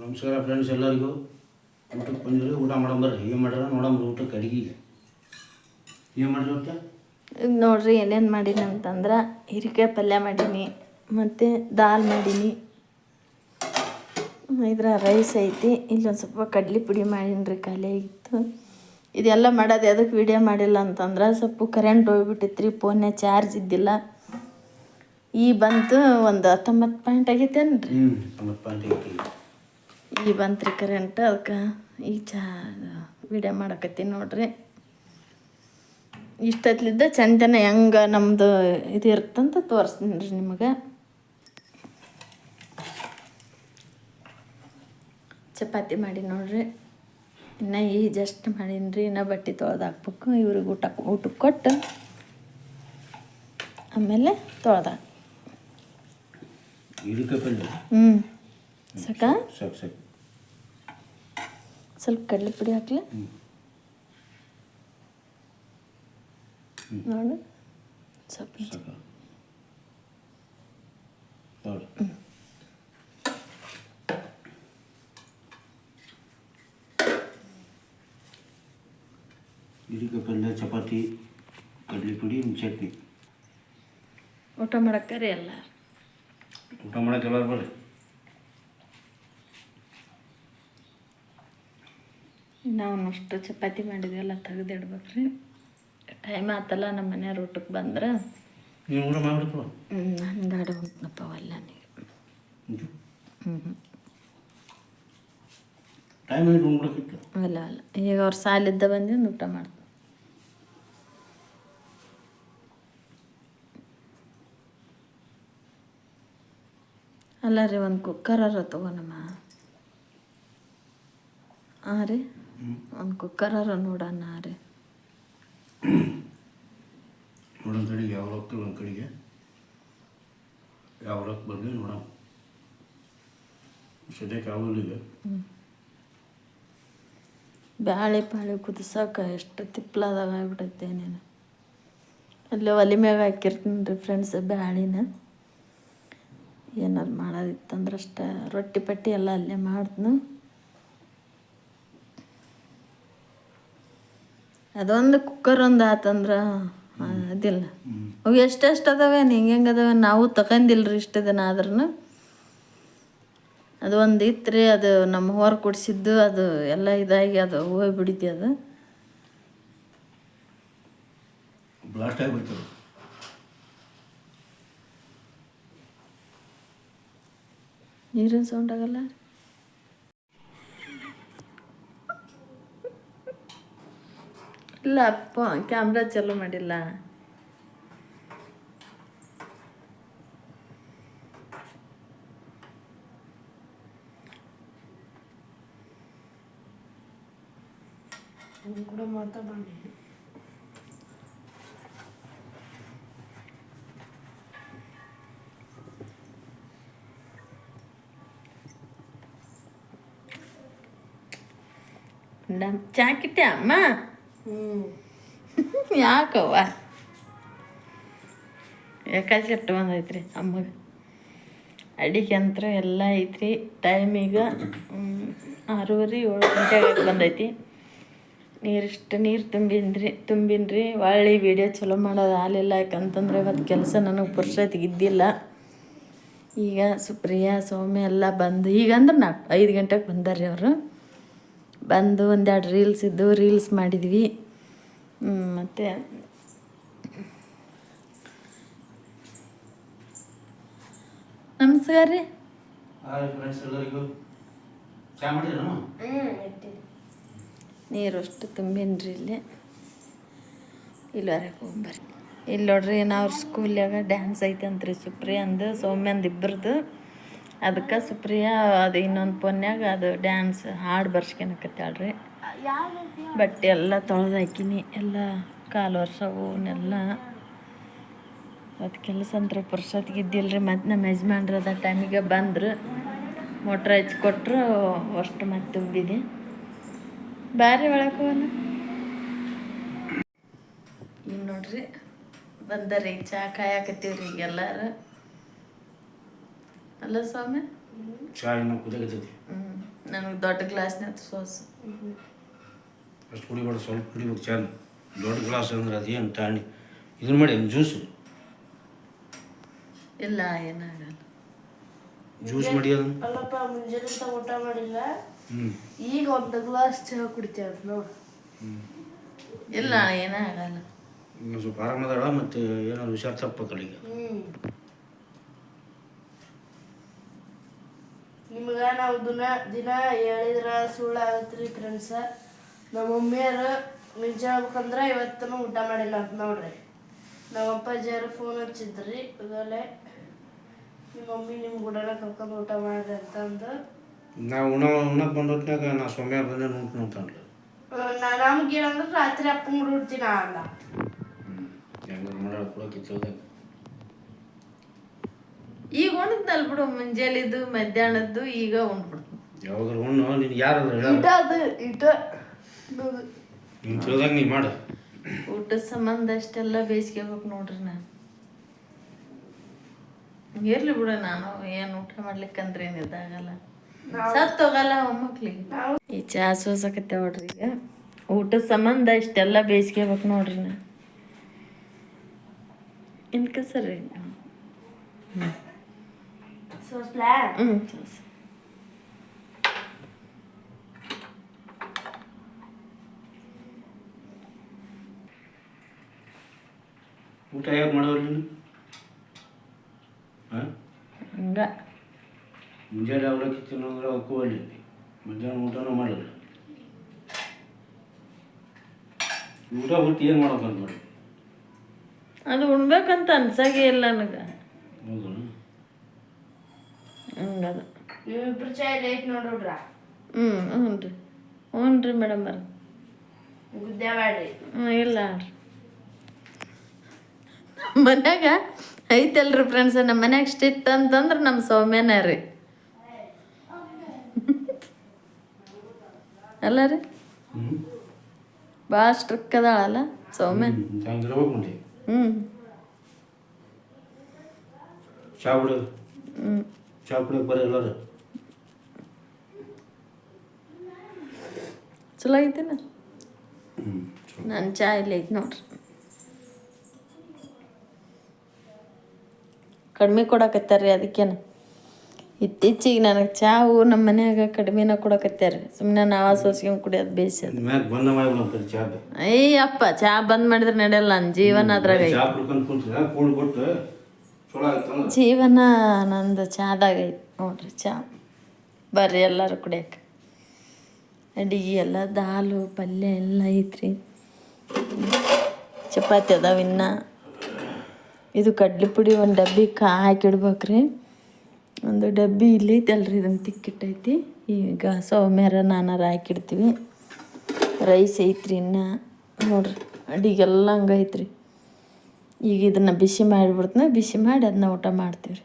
ನಮಸ್ಕಾರ ಫ್ರೆಂಡ್ಸ್ ಎಲ್ಲರಿಗೂ ಊಟಕ್ಕೆ ಬಂದಿರಿ ಊಟ ಮಾಡಂಬರ್ರಿ ಏನು ಮಾಡ್ಯಾರ? ನೋಡಂಬ್ರಿ ಊಟಕ್ಕೆ ಅಡಿಗೆ ಏನು ಮಾಡ್ರಿ ಊಟ ಇದ್ ನೋಡ್ರಿ ಏನೇನು ಮಾಡೀನಿ ಅಂತಂದ್ರೆ ಹೀರಿಕಾಯಿ ಪಲ್ಯ ಮಾಡೀನಿ ಮತ್ತು ದಾಲ್ ಮಾಡೀನಿ ಇದರ ರೈಸ್ ಐತಿ ಇಲ್ಲೊಂದು ಸ್ವಲ್ಪ ಕಡ್ಲಿ ಪುಡಿ ಮಾಡೀನಿ ರೀ ಖಾಲಿ ಆಗಿತ್ತು. ಇದೆಲ್ಲ ಮಾಡೋದು ಯಾವುದಕ್ಕೆ ವಿಡಿಯೋ ಮಾಡಿಲ್ಲ ಅಂತಂದ್ರೆ ಸ್ವಲ್ಪ ಕರೆಂಟ್ ಹೋಗ್ಬಿಟ್ಟಿತ್ತು ರೀ ಚಾರ್ಜ್ ಇದ್ದಿಲ್ಲ. ಈ ಬಂತು ಒಂದು ಹತ್ತೊಂಬತ್ತು ಪಾಯಿಂಟ್ ಆಗೈತೇನು ರೀ ಈ ಬಂತ್ರಿ ಕರೆಂಟ್ ಅದಕ್ಕೆ ಈ ಚಾ ವಿಡಿಯೋ ಮಾಡಕತ್ತೀನಿ ನೋಡ್ರಿ. ಇಷ್ಟೊತ್ಲಿದ್ದ ಚಂದನ ಹೆಂಗೆ ನಮ್ಮದು ಇದು ಇರ್ತಂತ ತೋರಿಸ್ತೀನಿ ರೀ ನಿಮಗೆ. ಚಪಾತಿ ಮಾಡಿ ನೋಡ್ರಿ. ಇನ್ನ ಈ ಜಸ್ಟ್ ಮಾಡೀನಿ ರೀ ಇನ್ನೂ ಬಟ್ಟೆ ತೊಳೆದು ಹಾಕ್ಬೇಕು. ಇವ್ರಿಗೆ ಊಟ ಊಟಕ್ಕೆ ಕೊಟ್ಟು ಆಮೇಲೆ ತೊಳೆದ ಹ್ಞೂ ಸಾಕಾ ಸಾಕು ಸಾಕು. ಸ್ವಲ್ಪ ಕಡಲೆ ಪುಡಿ ಹಾಕ್ಲಿ. ಹ್ಞೂ ನೋಡು. ಸ್ವಲ್ಪ ಸಾಕು ನೋಡಿ. ಇಡಿಕಾಯಿ ಪಲ್ಯ ಚಪಾತಿ ಕಡ್ಲಿ ಪುಡಿ ಚಟ್ನಿ. ಊಟ ಮಾಡಕ್ಕರಿ ಎಲ್ಲ ಊಟ ಮಾಡಕ್ಕೆ ಎಲ್ಲರೂ ಬರ್ರಿ. ನಾವು ಅಷ್ಟು ಚಪಾತಿ ಮಾಡಿದ್ವೆಲ್ಲ ತೆಗೆದಿಡ್ಬೇಕ್ರಿ. ಟೈಮ್ ಆತಲ್ಲ ನಮ್ಮ ಮನೆಯವ್ರ ಊಟಕ್ಕೆ ಬಂದ್ರೆ. ಮಾಡಿಬಿಡ್ತು ಹಂಗಾಡು ಉಂಟನಪ್ಪ ಅಲ್ಲ ನೀವು ಅಲ್ಲ ಅಲ್ಲ. ಈಗ ಅವ್ರ ಸಾಲಿದ್ದ ಬಂದು ಊಟ ಮಾಡ್ತಾರೆ ಅಲ್ಲ ರೀ ಒಂದು ಕುಕ್ಕರ ತಗೋಣಮ್ಮ ಹಾಂ ರೀ. ಒಂದು ಕುಕ್ಕರರ ನೋಡೋಣ ರೀ ನೋಡೋಣ ಕಡೆಗೆ ಯಾವ ರೊಕ್ಕ ಒಂದು ಕಡೆಗೆ? ಯಾವ ರೊಕ್ಕ ಬರಲಿ ನೋಡೋಣ. ಸದ್ಯಕ್ಕೆ ಈಗ ಬ್ಯಾಳೆ ಪಾಳೆ ಕುದಿಸೋಕೆ ಎಷ್ಟು ತಿಪ್ಪಲಾದಾಗ ಆಗ್ಬಿಟ್ಟೈತೆ ನೀನು ಅಲ್ಲೇ ಒಲೆ ಮ್ಯಾಗ ಹಾಕಿರ್ತೀನಿ ರೀ ಫ್ರೆಂಡ್ಸ್ ಬ್ಯಾಳಿನ. ಏನಾರು ಮಾಡೋದಿತ್ತಂದ್ರೆ ಅಷ್ಟೇ. ರೊಟ್ಟಿ ಪಟ್ಟಿ ಎಲ್ಲ ಅಲ್ಲೇ ಮಾಡ್ದ್ನು ಅದೊಂದು ಕುಕ್ಕರ್ ಒಂದು ಆತಂದ್ರೆ ಅದಿಲ್ಲ. ಅವು ಎಷ್ಟೆಷ್ಟು ಅದಾವೆ ಹಿಂಗೆ ಹೆಂಗೆ ಅದಾವೆ ನಾವು ತಗೊಂಡಿಲ್ರಿ ಇಷ್ಟು ದಿನ ಆದ್ರೂ ಅದು ಒಂದು ಇತ್ತು ಅದು ನಮ್ಮ ಹೊರ ಕೊಡಿಸಿದ್ದು ಅದು ಎಲ್ಲ ಇದಾಗಿ ಅದು ಹೋಗ್ಬಿಡಿತಿ ಅದು. ಬ್ಲಾಸ್ಟ್ ನೀರಿನ ಸೌಂಡ್ ಆಗಲ್ಲ? ಇಲ್ಲ ಅಪ್ಪ ಕ್ಯಾಮ್ರಾ ಚಾಲೂ ಮಾಡಿಲ್ಲ. ಕೂಡ ಮಾತಾಡಿ ನಮ್ ಚಾಕಿಟ್ಟೆ ಅಮ್ಮ? ಯಾಕವ್ವ? ಯಾಕೆ ಸಿಟ್ಟು ಬಂದೈತ್ರಿ ಅಮ್ಮಗೆ. ಅಡಿಗೆ ಅಂತೂ ಎಲ್ಲ ಐತ್ರಿ ಟೈಮ್ ಈಗ ಆರೂವರೆ ಏಳು ಗಂಟೆಗೆ ಬಂದೈತಿ. ನೀರಿಷ್ಟು ನೀರು ತುಂಬಿನ್ರಿ ತುಂಬಿನ್ರಿ, ಒಳ್ಳೆ ವಿಡಿಯೋ ಚಲೋ ಮಾಡೋದು ಆಗಲಿಲ್ಲ ಯಾಕಂತಂದ್ರೆ ಇವತ್ತು ಕೆಲಸ ನನಗೆ ಪುರುಷತಿಗೆ ಇದ್ದಿಲ್ಲ. ಈಗ ಸುಪ್ರಿಯಾ, ಸೌಮ್ಯ ಎಲ್ಲ ಬಂದು, ಈಗ ಅಂದ್ರೆ ನಾಲ್ಕು ಐದು ಗಂಟೆಗೆ ಬಂದಾರ್ರಿ ಅವರು. ಬಂದು ಒಂದೆರಡು ರೀಲ್ಸ್ ಇದ್ದು ರೀಲ್ಸ್ ಮಾಡಿದ್ವಿ. ಮತ್ತು ನಮಸ್ಕಾರ ರೀ. ಹಾಯ್ ಫ್ರೆಂಡ್ಸ್ ಎಲ್ಲರಿಗೂ. ಚಾ ಮಾಡಿದ್ರಮ್ಮ? ನೀರು ಅಷ್ಟು ತುಂಬಿನ್ರಿ ಇಲ್ಲಿ. ಇಲ್ಲಿವರೆಗೆ ಹೋಗ್ಬರ್ರಿ ಇಲ್ಲಿ ನೋಡ್ರಿ ನಾವು ಸ್ಕೂಲ್ಯಾಗ ಡ್ಯಾನ್ಸ್ ಐತೆ ಅಂತ್ರಿ ಸುಪ್ರಿಯಂದು ಸೌಮ್ಯಂದು ಇಬ್ಬರದು ಅದಕ್ಕೆ ಸುಪ್ರಿಯಾ, ಅದು ಇನ್ನೊಂದು ಫೋನ್ಯಾಗ ಅದು ಡ್ಯಾನ್ಸ್ ಹಾಡು ಬರ್ಸ್ಕೊಳಕತ್ತಾಳ್ರಿ ಬಟ್ಟೆ ಎಲ್ಲ ತೊಳೆದು ಹಾಕಿನಿ, ಎಲ್ಲ ಕಾಲು ವರ್ಷವು ಅವನ್ನೆಲ್ಲ ಅದು ಕೆಲಸ ಅಂದ್ರೆ ಪುರ್ಸೊತ್ತಿಗೆ ರೀ ಮತ್ತು ನಮ್ಮ ಯಜಮಾನ್ರು ಅದ ಟೈಮಿಗೆ ಬಂದರು. ಮೋಟ್ರ್ ಹಚ್ಚಿ ಕೊಟ್ಟರು ಅಷ್ಟು ಮತ್ತೆ ತುಂಬಿದೆ. ಬ್ಯಾರೆ ಒಳಗೆ ಇನ್ನು ನೋಡ್ರಿ, ಬಂದರಿ, ಚಾ ಕಾಯಕತ್ತೀವ್ರಿ ಈಗ ಎಲ್ಲಾರು ಅಲ್ಲ ಸ್ವಾಮಿ? ಚಾಯ್ ನಾವು ಕುದಿಯಕತ್ತೈತಿ. ಹ್ಞೂ ನನಗೆ ದೊಡ್ಡ ಗ್ಲಾಸ್ನಾಗ ಸೋಸ್. ಅಷ್ಟು ಕುಡಿಬೇಡ ಸ್ವಲ್ಪ ಕುಡಿಬೇಕು ಚಾನ್ ದೊಡ್ಡ ಗ್ಲಾಸ್ ಅಂದ್ರೆ ಅದೇನು ತಾಣಿ ಇದನ್ನ ಮಾಡಿ ಜ್ಯೂಸು? ಇಲ್ಲ ಏನಾಗಲ್ಲ ಜ್ಯೂಸ್ ಮಾಡಿ ಅದನ್ನು? ಅಲ್ಲಪ್ಪ ಮುಂಜಾನೆ ಅಂತ ಊಟ ಮಾಡಿಲ್ಲ. ಹ್ಞೂ ಈಗ ಒಂದು ಗ್ಲಾಸ್ ಚಹಾ ಕುಡಿತೇವೆ ನೋಡು. ಇಲ್ಲ ಏನಾಗಲ್ಲ ಸ್ವಲ್ಪ ಆರಾಮದಾಳ ಮತ್ತು ಏನಾದ್ರು ಹುಷಾರು ತಪ್ಪ ಕಡೆಗೆ ನಿಮ್ಗ ನಾವು ದಿನ ದಿನ ಹೇಳಿದ್ರ ಸುಳ್ಳು ಆಗತ್ರಿ ಫ್ರೆಂಡ್ಸ ನಮ್ಮ ಮಮ್ಮಿಯರು ನಿಜ ಹೇಳ್ಬೇಕಂದ್ರೆ ಇವತ್ತೂ ಊಟ ಮಾಡಿಲ್ಲ ಅಂತ ನೋಡ್ರಿ. ನಮ್ಮ ಅಪ್ಪಾಜಿಯವರು ಫೋನ್ ಹಚ್ಚಿದ್ರಿ. ಈಗಲೇ ನಿಮ್ಮ ಮಮ್ಮಿ ನಿಮ್ಮ ಗುಡನ ಕರ್ಕೊಂಡು ಊಟ ಮಾಡ್ರಿ ಅಂತಂದು ನಾವು ಉಣ ಉಣಕ್ಕೆ ಬಂದ ನಾ ಸೊಮ್ಯಾರ ಬಂದೆ ನೋಟ್ ಅಂತಂದ್ಲು ನಮ್ಗೆ ಏನಂದ್ರೆ ರಾತ್ರಿ ಅಪ್ಪ ಉಡ್ತೀನಿ ಅಂದ. ಹೆಂಗೆ ಮಾಡೋದು ಕೂಡ ಈಗ ಉಣ್ತಲ್ ಬಿಡು ಮುಂಜಾನೆದ್ದು ಮಧ್ಯಾಹ್ನದ್ದು ಈಗ ಉಂಡ್ಬಿಡ್ತು ಯಾವಾಗ ಉಣ್ಣು ನೀನು ಯಾರು ಇಟ ಅದು ಇಟ. ನೀನು ತಿಳಿದಾಗ ನೀ ಮಾಡು. ಊಟದ ಸಂಬಂಧ ಅಷ್ಟೆಲ್ಲ ಬೇಯಿಸ್ಕೋಬೇಕು ನೋಡ್ರಿ ನಾನು. ಇರ್ಲಿ ಬಿಡು ನಾನು ಏನು ಊಟ ಮಾಡ್ಲಿಕ್ಕಂದ್ರೆ ಏನು ಇದಾಗಲ್ಲ. ಸತ್ತು ಹೋಗಲ್ಲ ಮೊಮ್ಮಕ್ಳಿಗೆ ಈ ಚಾ ಸೋಸಕತ್ತೆ ನೋಡ್ರಿ ಈಗ. ಊಟದ ಸಂಬಂಧ ಇಷ್ಟೆಲ್ಲ ಬೇಯಿಸ್ಕೋಬೇಕು ನೋಡ್ರಿ ನಾ ಇನ್ಕ ಸರಿ ಸೊ ಪ್ಲಾನ್ ಹ್ಞೂ ಊಟ ಯಾಕೆ ಮಾಡೋರು ನೀನು? ಹಾಂ? ಹಂಗ. ಮುಂಜಾನೆ ಅವಲಕ್ಕಿ ತಿನ್ನೋದ್ರೆ ಅವಕ್ಕೂ ಅಲ್ಲಿ ಮಧ್ಯಾಹ್ನ ಊಟನೂ ಮಾಡಲ್ಲ. ಊಟ ಬಿಟ್ಟು ಏನು ಮಾಡ್ಬೇಕಂತ ಮಾಡಿ ಅದು ಉಣ್ಬೇಕಂತ ಅನ್ಸಾಗೆ ಇಲ್ಲ ನನಗೆ. ಹೌದಾ? ಹಂಗದ ನೀವಿಬ್ರು ನೋಡ್ರ ಹ್ಞೂ ಹ್ಞೂ ರೀ ಹ್ಞೂ ರೀ ಮೇಡಮ್ ಬರ್ರಿ ಗುದ್ದೆ ಮಾಡ್ರಿ ಹ್ಞೂ ಇಲ್ಲ ರೀ ನಮ್ಮ ಮನ್ಯಾಗ ಐತಲ್ರಿ ಫ್ರೆಂಡ್ಸ್ ನಮ್ಮ ಮನ್ಯಾಗ ಸ್ಟಿಟ್ ಅಂತಂದ್ರೆ ನಮ್ಮ ಸೌಮ್ಯನ ರೀ. ಅಲ್ಲ ರೀ? ಭಾಳ ಸ್ಟ್ರಿಕ್ ಅದಾಳಲ್ಲ ಸೌಮ್ಯ? ಹ್ಞೂ ಹ್ಞೂ ಚಾ ಕುಡಿಯೋಕೆ ಬರೀ ಎಲ್ಲರೂ. ಚಲೋ ಐತಿನ? ನನ್ನ ಚಾ ಇಲ್ಲ ಐತಿ ನೋಡ್ರಿ. ಕಡಿಮೆ ಕೊಡಕತ್ತಾರ್ರಿ ಅದಕ್ಕೇನು ಇತ್ತೀಚಿಗೆ ನನಗೆ ಚಾವು ನಮ್ಮ ಮನ್ಯಾಗ ಕಡಿಮೆನ ಕೊಡಕತ್ಯಾರ ಸುಮ್ಮನೆ ನಾವ ಸೋಸ್ಕೊಂಡು ಕುಡಿಯೋದು ಬೇಸ ಅಯ್ಯಪ್ಪ ಚಾ ಬಂದ್ ಮಾಡಿದ್ರೆ ನಡೆಯಲ್ಲ ನನ್ನ ಜೀವನ ಅದ್ರಾಗ ಜೀವನ ನಂದು ಚಾದಾಗ ಐತೆ ನೋಡ್ರಿ, ಚಾ. ಬರ್ರಿ ಎಲ್ಲರೂ ಕುಡಿಯಕ್ಕೆ ಅಡಿಗೆ ಎಲ್ಲ, ದಾಲು, ಪಲ್ಯ ಎಲ್ಲ ಐತ್ರಿ. ಚಪಾತಿ ಅದಾವ ಇನ್ನ. ಇದು ಕಡ್ಲೆ ಪುಡಿ ಒಂದು ಡಬ್ಬಿ ಕಾ ಹಾಕಿಡ್ಬೇಕ್ರಿ ಒಂದು ಡಬ್ಬಿ ಇಲ್ಲಿ ಐತಲ್ರಿ ಇದನ್ನು ತಿಕ್ಕಿಟ್ಟೈತಿ. ಈಗ ಸೌಮ್ಯರ ನಾನಾರ ಹಾಕಿಡ್ತೀವಿ ರೈಸ್ ಐತ್ರಿ ಇನ್ನು. ನೋಡ್ರಿ, ಅಡಿಗೆಲ್ಲ ಹಂಗೈತ್ರಿ ಈಗ ಇದನ್ನು ಬಿಸಿ ಮಾಡಿಬಿಡ್ತೀನಿ ಬಿಸಿ ಮಾಡಿ ಅದನ್ನ ಊಟ ಮಾಡ್ತೀವಿ ರೀ